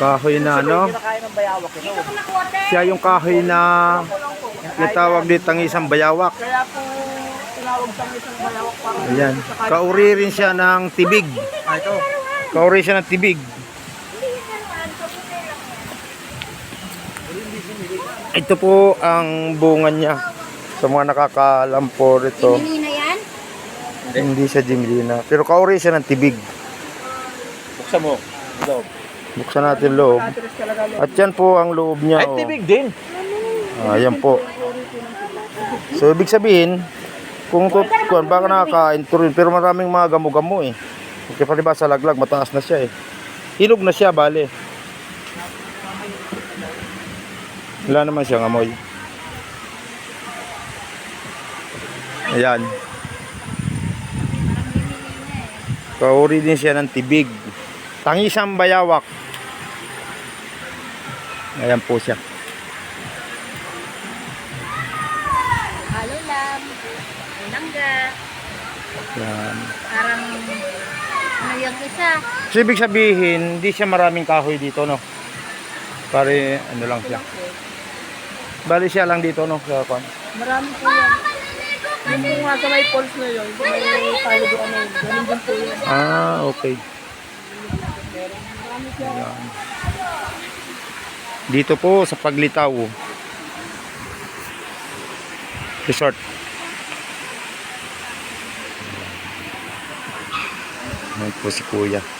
Kahoy na ano? Ito. Siya yung kahoy na itawag dito ang isang bayawak. Kaya po tinawag sa isang bayawak para Ayan. Kauri rin siya ng tibig. Ah, ito. Kauri siya ng tibig. Ito po ang bunga niya. Sa mga nakakaalam po rito. Hindi na yan? Hindi siya Jimlina. Pero kauri siya ng tibig. Buksan mo. Ito. Buksan natin loob. At yan po ang loob niya. Ay, oh. tibig din. Ah, yan po. So, ibig sabihin, kung tutkuan, baka nakakain to rin. Pero maraming mga gamo-gamo eh. Kasi pa diba sa laglag, mataas na siya eh. Hinog na siya, bale. Wala naman siyang amoy. Ayan. Kauri din siya ng tibig. Tangisang bayawak. Ayan po siya. Halo lang. Nangga. Ayan. Parang ano yung isa? So, ibig sabihin, hindi siya maraming kahoy dito, no? Pare, ano lang siya. Bali siya lang dito, no? Sa kwan. Marami po yan. Yung nga sa may falls na yun, sa may doon na yun. Ganun din po yun. Ah, okay. Ayan. Dito po sa Paglitaw. Resort. Ayan po si Kuya.